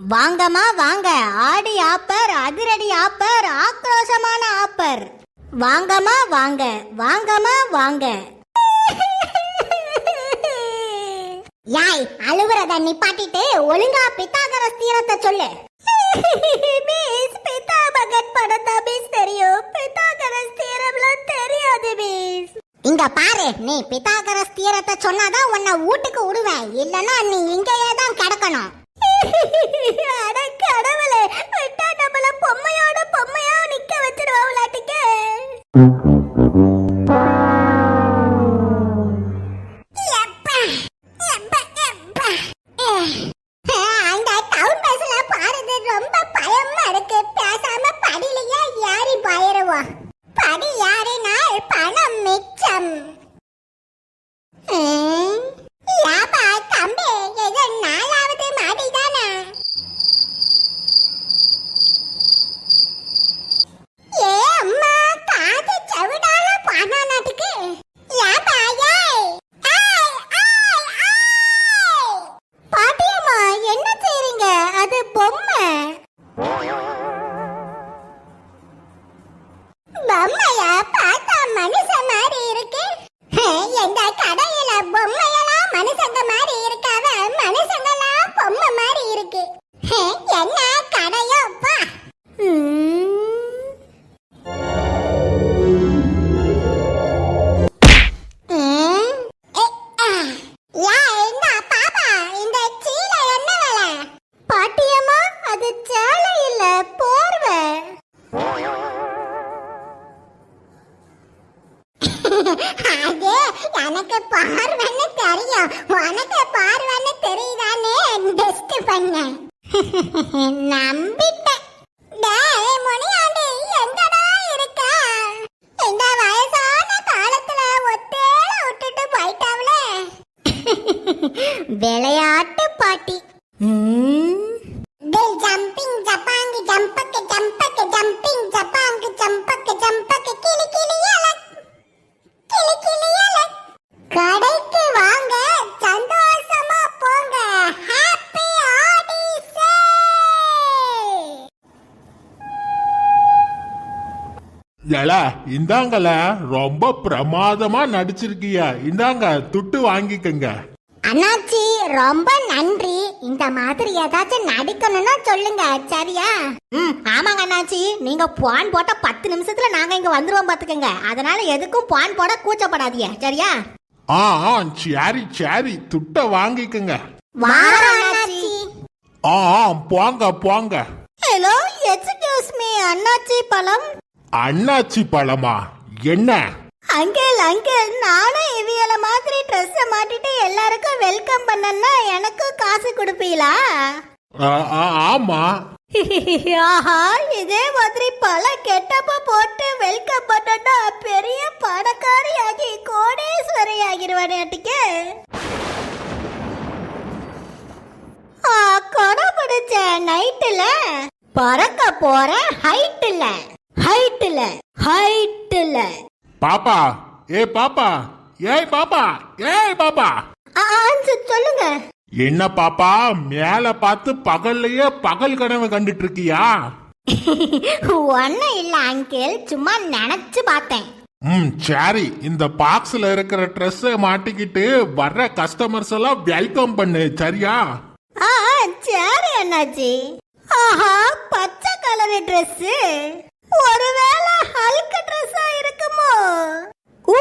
வாங்கம்மா வாங்க. ஆடி ஆப்பர் அதிரடி ஆப்பர் ஆக்ரோஷமான ஆப்பர். வாங்கம்மா வாங்க. வாங்கம்மா வாங்க. யாய் அழுவுறத நிப்பாட்டிட்டு ஒழுங்கா பித்தாகரஸ் தீரத்தை சொல்லு. மிஸ் பித்தாமகன் படம் தான் மிஸ் தெரியும். பித்தாகரஸ் தீரம்லாம் தெரியாது மிஸ். இங்க பாரு நீ பித்தாகரஸ் தீரத்தை சொன்னாதான் உன்னை வீட்டுக்கு விடுவேன். இல்லனா நீ இங்கேயே தான் கிடக்கணும். yeah, விளையாட்டு பாட்டி. டேய் ஜம்பிங் ஜப்பாங்கு ஜம்பக்கு ஜம்பக்கு ஜம்பிங் ஜப்பாங்கு ஜம்பக்கு ஜம்பக்கு கிளி கிளி எலக் கிளி கிளி எலக் கடைக்கு வாங்க சந்தோஷமா போங்க. ஹாப்பி ஆடி எல இந்தாங்கல ரொம்ப பிரமாதமா நடிச்சிருக்கியா. இந்தாங்க துட்டு வாங்கிக்கங்க. அண்ணாச்சி ரொம்ப நன்றி. இந்த மாதிரி ஏதாச்சும் நடிக்கணும்னா சொல்லுங்க சரியா? ம் ஆமாங்க அண்ணாச்சி. நீங்க பான் போட்ட பத்து நிமிஷத்துல நாங்க இங்க வந்துருவோம் பாத்துக்கங்க. அதனால எதுக்கும் பான் போட கூச்சப்படாதீங்க சரியா? ஆ ஆ சரி சரி. துட்ட வாங்கிக்கங்க. வாரம் அண்ணாச்சி. ஆ ஆ போங்க போங்க. ஹலோ எக்ஸ்கியூஸ் மீ அண்ணாச்சி பழம்? அண்ணாச்சி பழமா? என்ன? அங்கிள் அங்கிள் நானும் இவியல மாதிரி ட்ரெஸ் மாட்டிட்டு எல்லாருக்கும் வெல்கம் பண்ணனா எனக்கு காசு கொடுப்பீங்களா ஆமா. ஆஹா இதே மாதிரி பல கெட்டப்ப போட்டு வெல்கம் பண்ணனா பெரிய பணக்காரி ஆகி கோடீஸ்வரி ஆகிருவானேட்டுக்கு ஆ கொடை பிடிச்ச நைட்டுல பறக்க போற ஹைட்டுல ஹைட்டுல ஹைட்டுல பாப்பா ஏ பாப்பா ஏய் பாப்பா ஏய் பாப்பா. சொல்லுங்க. என்ன பாப்பா மேல பார்த்து பகல்லையே பகல் கனவு கண்டுட்டு இருக்கியா ஒன்னும் இல்ல அங்கிள் சும்மா நினைச்சு பார்த்தேன். ம் சரி. இந்த பாக்ஸ்ல இருக்கிற ட்ரெஸ்ஸை மாட்டிக்கிட்டு வர்ற கஸ்டமர்ஸ் எல்லாம் வெல்கம் பண்ணு சரியா? ஆ சரி அண்ணாச்சி. ஆஹா பச்சை கலர் Dress. ஒருவேளை ஹல்க் ட்ரெஸ்ஸா இருக்குமோ?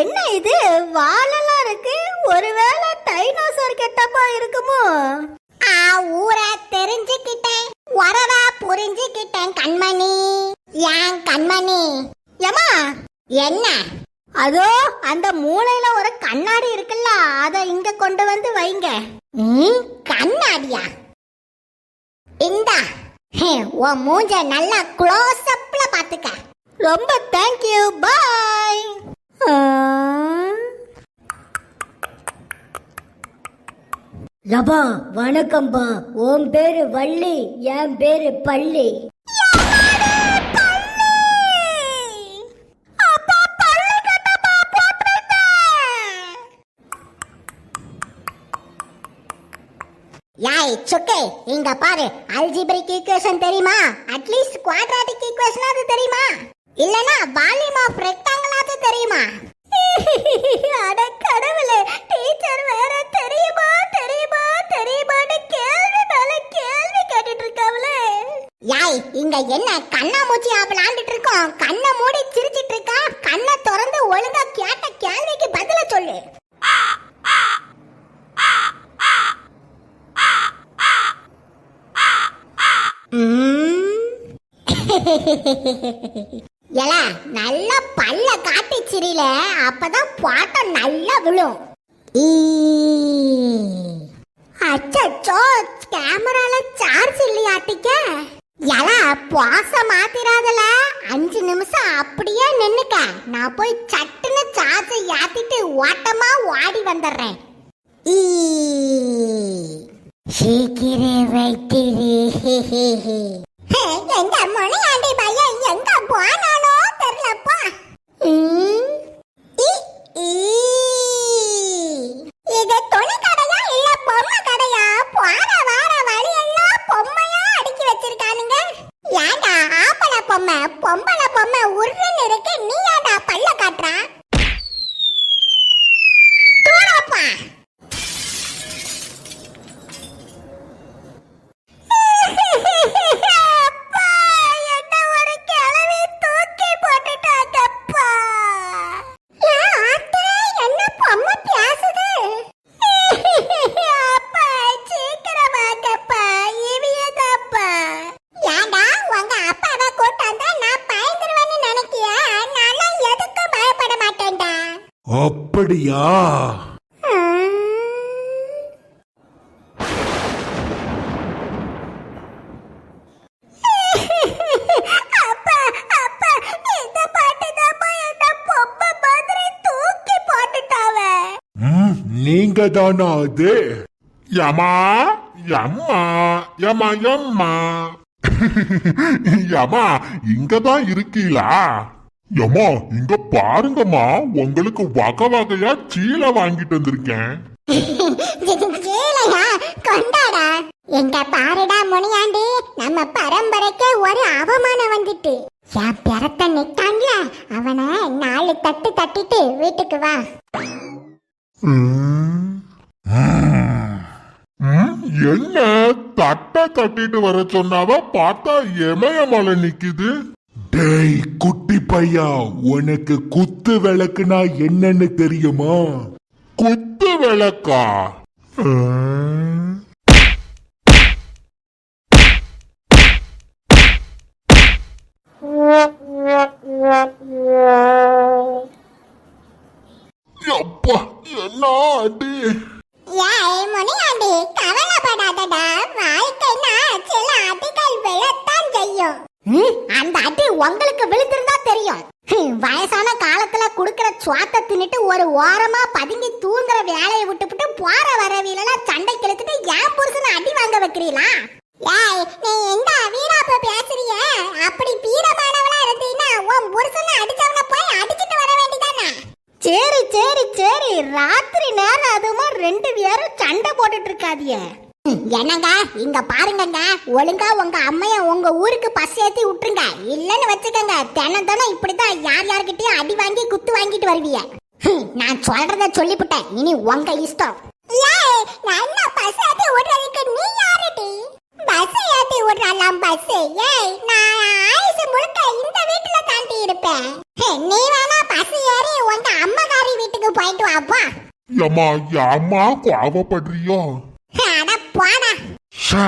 என்ன இது? வாலெல்லாம் இருக்கு. ஒருவேளை டைனோசர் கெட்டப்பா இருக்குமோ? ஆ ஊரை தெரிஞ்சுக்கிட்டேன். வரவா புரிஞ்சுக்கிட்டேன் கண்மணி. ஏன் கண்மணி? ஏமா என்ன? அதோ அந்த மூளையில ஒரு கண்ணாடி இருக்குல்ல அத இங்க கொண்டு வந்து வைங்க. ம், கண்ணாடியா? இந்தா. ஹே, உன் மூஞ்ச நல்லா க்ளோஸ் அப்ல பாத்துக்க. ரொம்ப தேங்க்யூ பாய் லபா வணக்கம்பா. உன் பேரு வள்ளி என் பேரு பள்ளி. யாய் சுக்கே இங்க பாரு அல்ஜிபிரிக் ஈக்குவேஷன் தெரியுமா? அட்லீஸ்ட் குவாட்ராட்டிக் ஈக்குவேஷனாவது தெரியுமா? இல்லனா வால்யூம் ஆஃப் ரெக்டாங்கிளாவது தெரியுமா? அட கடவுளே டீச்சர் வேற தெரியுமா தெரியுமா தெரியுமான்னு கேள்வி மேல கேள்வி கேட்டுட்டு இருக்காவளே யாய் இங்க என்ன கண்ணாமூச்சி விளையாண்டுட்டு இருக்கோம் கண்ணை மூடி சிரிச்சிட்டு இருக்கா கண்ணை திறந்து ஒழுங்கா கேட்ட கேள்விக்கு பதில் எல நல்லா பல்ல காட்டி சிரில அப்பதான் பாட்டம் நல்லா விழும். ஈ. கேமரால சார்ஜ் இல்லையாட்டிக்க. எல பாச மாத்திராதல. அஞ்சு நிமிஷம் அப்படியே நின்னுக்க. நான் போய் சட்டுன்னு சார்ஜ் ஏத்திட்டு ஓட்டமா ஓடி வந்துடுறேன். ஈ. சீக்கிரம் வைத்திரு. எங்க மணியாண்டி பையன் எங்க போனானோ தெரியலப்பா. இது துணி கடையா இல்ல பொம்மை கடையா? போற வார வழி எல்லாம் பொம்மையா அடுக்கி வச்சிருக்கானுங்க. ஏண்டா ஆம்பள பொம்மை? பொம்பளை ம், நீங்க தானா அது? யமா யம்மா யமா யம்மா. யமா இங்கதான் இருக்கீங்களா யம்மா இங்க பாருங்கம்மா உங்களுக்கு வகை வகையா சீலை வாங்கிட்டு வந்திருக்கேன். கொண்டாடா. எங்க பாருடா முனியாண்டி நம்ம பரம்பரைக்கு ஒரு அவமானம் வந்துட்டு. என் பிறத்த நிக்கான்ல அவனை நாலு தட்டு தட்டிட்டு வீட்டுக்கு வா. என்ன தட்டை தட்டிட்டு வர சொன்னாவ? பார்த்தா எமயமலை நிக்குது. டேய் குட்டி பையா உனக்கு குத்து விளக்குனா என்னன்னு தெரியுமா? குத்து விளக்கா? அப்பா என்ன அடி போற வரவிலெல்லாம் சண்டை கிழத்துட்டு ஏன் புருஷனை அடி வாங்க வைக்கிறீங்களா ஏய் நீ எந்த வீராப்ப பேசுறிய? அப்படி பீடமானவளா இருந்தீன்னா உன் புருஷனை அடிச்சவன போய் அடிச்சிட்டு வர வேண்டியதானே சரி சரி சரி. ராத்திரி நேரம் அதுமா ரெண்டு பேரும் சண்டை போட்டுட்டு இருக்காதிய. என்னங்க இங்க பாருங்கங்க. ஒழுங்கா உங்க அம்மைய உங்க ஊருக்கு பஸ் ஏத்தி விட்டுருங்க. இல்லன்னு வச்சுக்கோங்க. தினம் தினம் இப்படிதான் யார் யார்கிட்டயும் அடி வாங்கி குத்து வாங்கிட்டு வருவிய. ஹம், நான் சொல்றத சொல்லிவிட்டேன் இனி உங்க இஷ்டம். விடுறதுக்கு நீ யாருடி? பஸ் ஏத்தி விடுறலாம் பஸ் ஏய் நான் ஆயுசு முழுக்க இந்த வீட்டுல தாண்டி இருப்பேன். நீ வேணா பஸ் ஏறி உங்க அம்மகாரி வீட்டுக்கு போயிட்டு வாப்பா ஏம்மா ஏம்மா கோவப்படுறியோ? அட போடா. ஷா.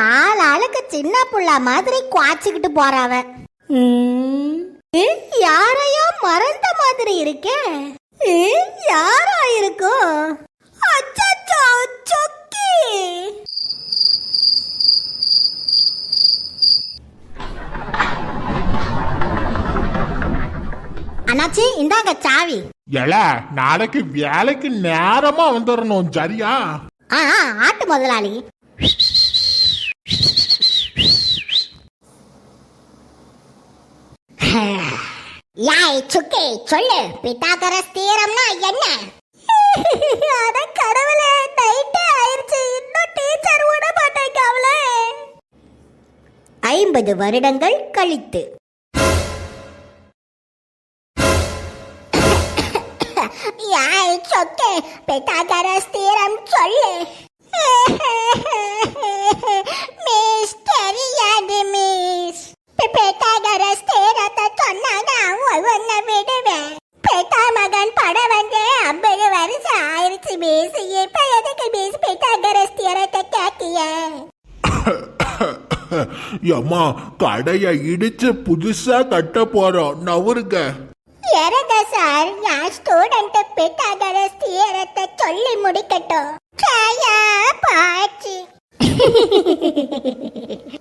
ஆள் ஆளுக்கு சின்ன புள்ள மாதிரி குவாச்சிக்கிட்டு போறாவ. யாரையோ மறந்த மாதிரி இருக்கே. யாரா அண்ணாச்சி இந்தாங்க சாவி. எல நாளைக்கு வேலைக்கு நேரமா வந்துடணும் சரியா? ஆ ஆ, ஆட்டு முதலாளி. யாய் சுக்கே சொல்லு. பித்தாகரஸ் தீரம்னா என்ன? அட கடவுளே நைட்டு ஆயிருச்சு. இன்னும் டீச்சர் விட மாட்டேங்க ஐம்பது வருடங்கள் கழித்து. யாய் சொக்கே பித்தாகரஸ் தீரம் சொல்லு. மிஸ் தெரியாது மிஸ் பித்தாகரஸ் தீரத்தை சொன்னாங்க ஒவ்வொன்ன விடுவேன். பெட்டா மகன் படம் வந்து ஐம்பது வருஷம் ஆயிடுச்சு மிஸ். இப்ப எதுக்கு மிஸ் பித்தாகரஸ் தீரத்தை கேட்டிய? அம்மா கடையை இடிச்சு புதுசா கட்ட போறோம். நவருங்க இறங்க சார் நான் ஸ்டூடெண்ட் பித்தாகரஸ் தீரத்தை சொல்லி முடிக்கட்டும். சாயா பாச்சு